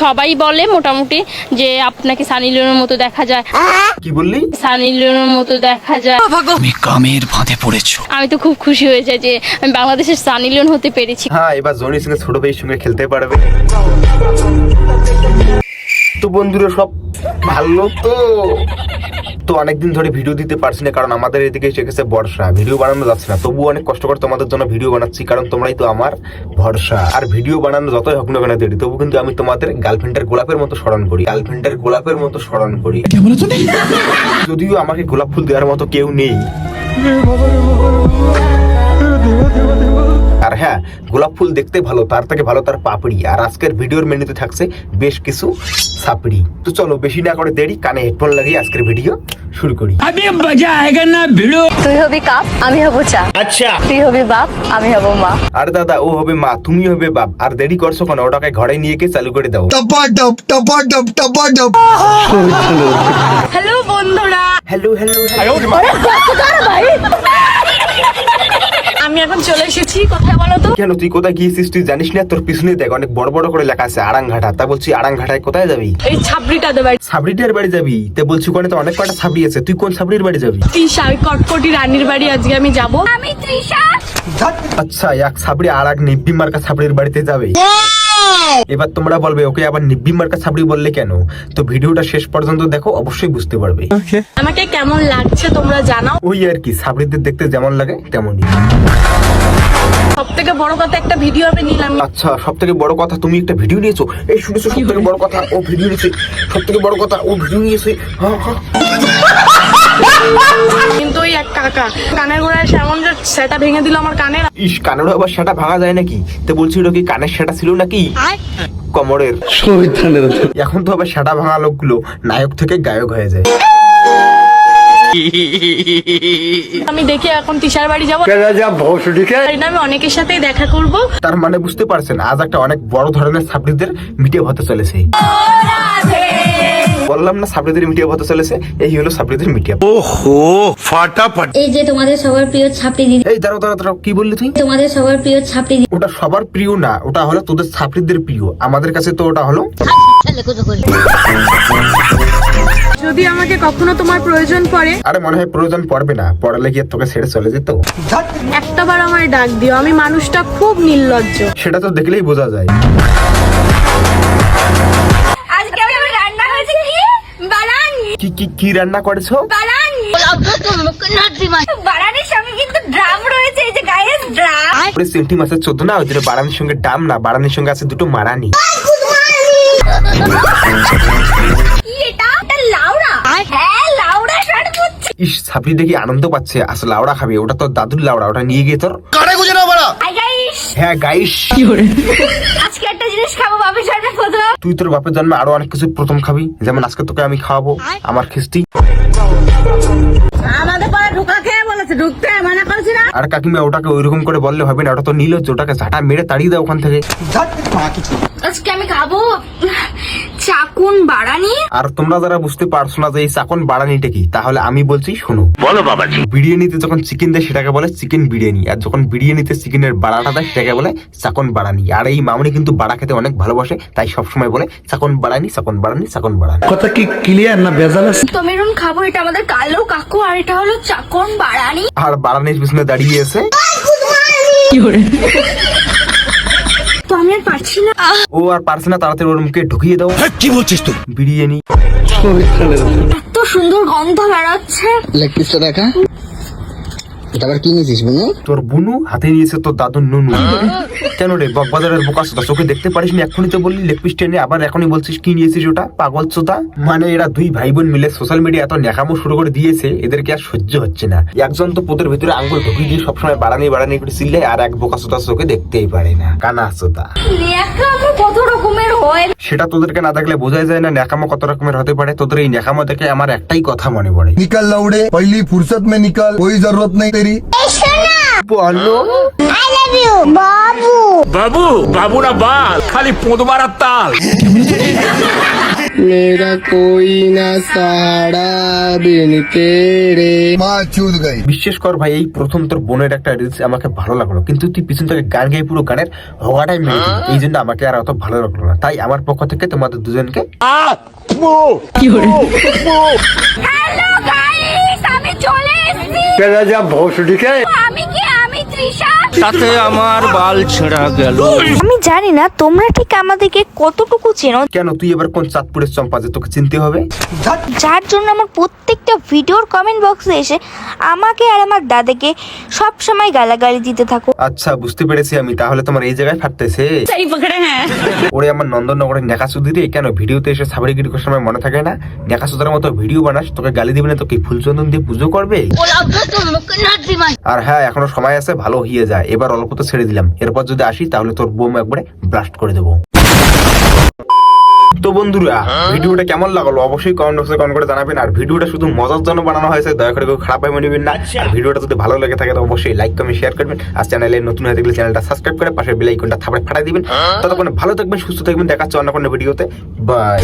সবাই বলে মোটামুটি যে আপনাকে সানি লিওনের মতো দেখা যায়। কি বললি? সানি লিওনের মতো দেখা যায়। তুমি কামের ফাঁদে পড়েছো। আমি তো খুব খুশি হয়ে যাই যে আমি বাংলাদেশের সানি লিওন হতে পেরেছি। হ্যাঁ এবার জনির সঙ্গে ছোট ভাইয়ের সঙ্গে খেলতে পারবে। তো বন্ধুরা সব ভালো তো? তো অনেকদিন ধরে ভিডিও দিতে পারছি না কারণ আমাদের এদিকে এসে গেছে বর্ষা। ভিডিও বানানো যাচ্ছে না তবুও অনেক কষ্ট করে তোমাদের জন্য ভিডিও বানাচ্ছি কারণ তোমরাই তো আমার ভরসা। আর ভিডিও বানানো যতই হোক না কেন দেরি তবু কিন্তু আমি তোমাদের গার্লফ্রেন্ডের গোলাপের মতো স্মরণ করি গার্লফ্রেন্ডের গোলাপের মতো স্মরণ করি। যদিও আমাকে গোলাপ ফুল দেওয়ার মতো কেউ নেই। আর হ্যাঁ গোলাপ ফুল দেখতে ভালো তার থেকে ভালো তার পাপড়ি। আর আজকের ভিডিওর মেনুতে থাকছে বেশ কিছু সাপড়ি। তো চলো বেশি না করে দেরি কানে হেডফোন লাগিয়ে আজকের ভিডিও শুরু করি। তুই হবি কাপ আমি হব চা। আচ্ছা। তুই হবি বাপ আমি হব মা। আর দাদা ও হবে মা তুমি হবে বাপ। আর দেরি করছ কেন? ওটাকে ঘরে নিয়ে গিয়ে চালু করে দাও। হ্যালো বন্ধুরা। হ্যালো হ্যালো হ্যালো আমি এখন চলে এসেছি কোথায় বলো তো? কেন তুই কোথায় গিয়েছিস? তুই জানিস না তোর পিছনে দেখ অনেক বড় বড় করে লেখা আছে আড়াংঘাটা তা বলছি আড়াংঘাটায় কোথায় যাবি? এই ছাবড়িটা দেবে সাবরিটার বাড়ি যাবি? তে বলছি ওখানে তো অনেক কটা সাবরি আছে। তুই কোন সাবরির বাড়ি যাবি? তৃষা ওই কটকটি রানীর বাড়ি আজকে আমি যাব। আমি তৃষা। আচ্ছা এক সাবরি আর এক নিব্বি মার্কা সাবরির বাড়িতে যাবে। এবার তোমরা বলবে ওকে আবার নিব্বি মার্কা সাবরি বললে কেন? তো ভিডিওটা শেষ পর্যন্ত দেখো অবশ্যই বুঝতে পারবে। আমাকে কেমন লাগছে তোমরা জানাও? ওই আর কি সাবরিদের দেখতে যেমন লাগে তেমনই। সব থেকে বড় কথা একটা ভিডিও আমি নিলাম। আচ্ছা সব থেকে বড় কথা তুমি একটা ভিডিও নিয়েছো? এই শুনেছো সব থেকে বড় কথা ও ভিডিও নিয়েছে? সব থেকে বড় কথা ও ভিডিও নিয়েছে? হ্যাঁ হ্যাঁ। কিন্তু ওই এক কাকা কানের গোড়ায় এসে এমন যে সেটা ভেঙে দিল আমার কানের। ইস কানেরও আবার সেটা ভাঙা যায় নাকি? তো বলছি ওটা কি কানের সেটা ছিল নাকি? কমরের। এখন তো আবার সেটা ভাঙা লোকগুলো নায়ক থেকে গায়ক হয়ে যায়। আমি দেখি এখন তিশার বাড়ি যাব। আমি অনেকের সাথেই দেখা করব। তার মানে বুঝতে পারছেন আজ একটা অনেক বড় ধরনের সাবরিদের মিটিয়ে হতে চলেছে। বললাম না সাবরিদের মিটিয়ে হতে চলেছে এই হলো সাবরিদের মিটিয়ে। এই যে তোমাদের সবার প্রিয় ছাপড়ি দিদি। এই দাঁড়াও দাঁড়াও দাঁড়াও কি বললি তুই? তোমাদের সবার প্রিয় ছাপড়ি দিদি। ওটা সবার প্রিয় না ওটা হলো তোদের ছাত্রীদের প্রিয়। আমাদের কাছে তো ওটা হলো। যদি আমাকে কখনো তোমার প্রয়োজন পড়ে আরে মনে হয় প্রয়োজন পড়বে না পড়ালে গিয়ে তোকে ছেড়ে চলে যেত। একটা বার আমায় ডাক দিও আমি মানুষটা খুব নির্লজ্জ। সেটা তো দেখলেই বোঝা যায়। কি কি কি রান্না করেছ? বারানি বারানির সঙ্গে কিন্তু ড্রাম রয়েছে এই যে গায়ে ড্রাম। ওরে সেন্টি মাছের চোদ্দ না ওই সঙ্গে ডাম না বাড়ানির সঙ্গে আছে দুটো মারানি। হ্যাঁ ইস দেখি আনন্দ পাচ্ছে আসলে লাউড়া খাবে ওটা তোর দাদুর লাউড়া ওটা নিয়ে গিয়ে তোর হ্যাঁ গাইস আজকে একটা জিনিস খাব বাপের সাথে প্রথম তুই তোর বাপের জন্মে আরও অনেক কিছু প্রথম খাবি। যেমন আজকে তোকে আমি খাওয়াবো আমার খিস্তি। আর কাকিমা ওটাকে ওইরকম করে বললে হবে না ওটা তো নিল ওটাকে ঝাঁটা মেরে তাড়িয়ে দাও ওখান থেকে। আজকে আমি খাব। চাকুন বাড়ানি? আর তোমরা যারা বুঝতে পারছ না যে এই চাকুন বাড়ানিটা কি তাহলে আমি বলছি শোনো। বলো বাবাজি। বিরিয়ানিতে যখন চিকেন দেয় সেটাকে বলে চিকেন বিরিয়ানি। আর যখন বিরিয়ানিতে চিকেনের বাড়াটা দেয় সেটাকে বলে চাকন বাড়ানি। আর এই মামনি কিন্তু বাড়া খেতে অনেক ভালোবাসে তাই সবসময় বলে চাকন বাড়ানি চাকন বাড়ানি চাকন বাড়ানি। কথা কি ক্লিয়ার না ভেজাল আছে? তো মেরুন খাব এটা আমাদের কালো কাকু আর এটা হলো চাকন বাড়ানি। আর বাড়ানির পিছনে দাঁড়িয়ে আছে তো আমি আর পারছি না। ও আর পারছে না তাড়াতাড়ি ওর মুখে ঢুকিয়ে দাও। কি বলছিস তুই? বিরিয়ানি। এত সুন্দর গন্ধ বেড়াচ্ছে। লেগ পিসটা দেখা। এটা আবার কি নিয়েছিস বুনু? তোর বুনু হাতে নিয়েছে তোর দাদু নুনু। কেন রে বকবাজারের বোকা সোদা চোখে দেখতে পারিস নি? এখনই তো বললি লেগ পিস টেনে আবার এখনই বলছিস কি নিয়েছিস ওটা? পাগল চোদা মানে এরা দুই ভাই বোন মিলে সোশ্যাল মিডিয়া এত নেকামো শুরু করে দিয়েছে এদেরকে আর সহ্য হচ্ছে না। একজন তো পোতের ভিতরে আঙ্গুল ঢুকিয়ে দিয়ে সবসময় বাড়ানি বাড়ানি করে চিল্লে আর এক বোকা সোদা চোখে দেখতেই পারে না। কানা সোদা কত রকমের হয়? সেটা তোদেরকে না দেখলে বোঝাই যায় না ন্যাকামো কত রকমের হতে পারে। তোদের এই ন্যাকামো দেখে আমার একটাই কথা মনে পড়ে। নিকাল লাউড়ে পহলি ফুরসত মে নিকাল কোই জরুরত নেই তেরি? বলো বাবু। বাবু বাবু না বাল খালি পোদ তাল। मेरा कोई ना सहारा बिन तेरे माँ चूत गई বিশ্বাস কর ভাই এই প্রথম তোর বোনের একটা রিলস আমাকে ভালো লাগলো কিন্তু তুই পিছন থেকে গান গাই পুরো গানের হওয়াটাই মেরে দিলি। এই জন্য আমাকে আর অত ভালো লাগলো না তাই আমার পক্ষ থেকে তোমাদের দুজনকে হ্যালো গাইস আমি চলে এসেছি আমি কি আমি তৃষা তাতে আমার বাল ছেঁড়া গেল। আমি জানি না তোমরা ঠিক আমাদেরকে কতটুকু চেনো। কেন তুই এবার কোন চাঁদপুরের চম্পা যে তোকে চিনতে হবে? যার জন্য আমার প্রত্যেকটা ভিডিওর কমেন্ট বক্সে এসে আমাকে আর আমার দাদাকে সব সময় গালাগালি দিতে থাকো। আচ্ছা বুঝতে পেরেছি আমি। তাহলে তোমার এই জায়গায় ফাটতেছে। ওরে আমার নন্দননগরের নেকাচুদি রে কেন ভিডিওতে এসে সাবরিগিরি করার সময় মনে থাকে না? নেকাচুদার মতো ভিডিও বানাস তোকে গালি দিবে না তোকে ফুলচন্দন দিয়ে পুজো করবে? আর হ্যাঁ এখনও সময় আছে ভালো হয়ে যায়। এবার অল্প তো ছেড়ে দিলাম। এরপর যদি আসি, তাহলে তোর বোম একবারে ব্লাস্ট করে দেবো। তো বন্ধুরা, ভিডিওটা কেমন লাগল অবশ্যই কমেন্ট বক্সে কমেন্ট করে জানাবেন। আর ভিডিওটা শুধু মজার জন্য বানানো হয়েছে, দয়া করে কেউ খারাপ ভাবে নেবেন না। আর ভিডিওটা যদি ভালো লেগে থাকে, তো অবশ্যই লাইক কমেন্ট শেয়ার করবেন। আর চ্যানেলে নতুন হয়ে থাকলে চ্যানেলটা সাবস্ক্রাইব করে পাশে বেল আইকনটা থাপড়ে ফাটাই দিবেন। ততক্ষণ ভালো থাকবেন, সুস্থ থাকবেন। দেখাচ্ছে অন্য কোনো ভিডিওতে বাই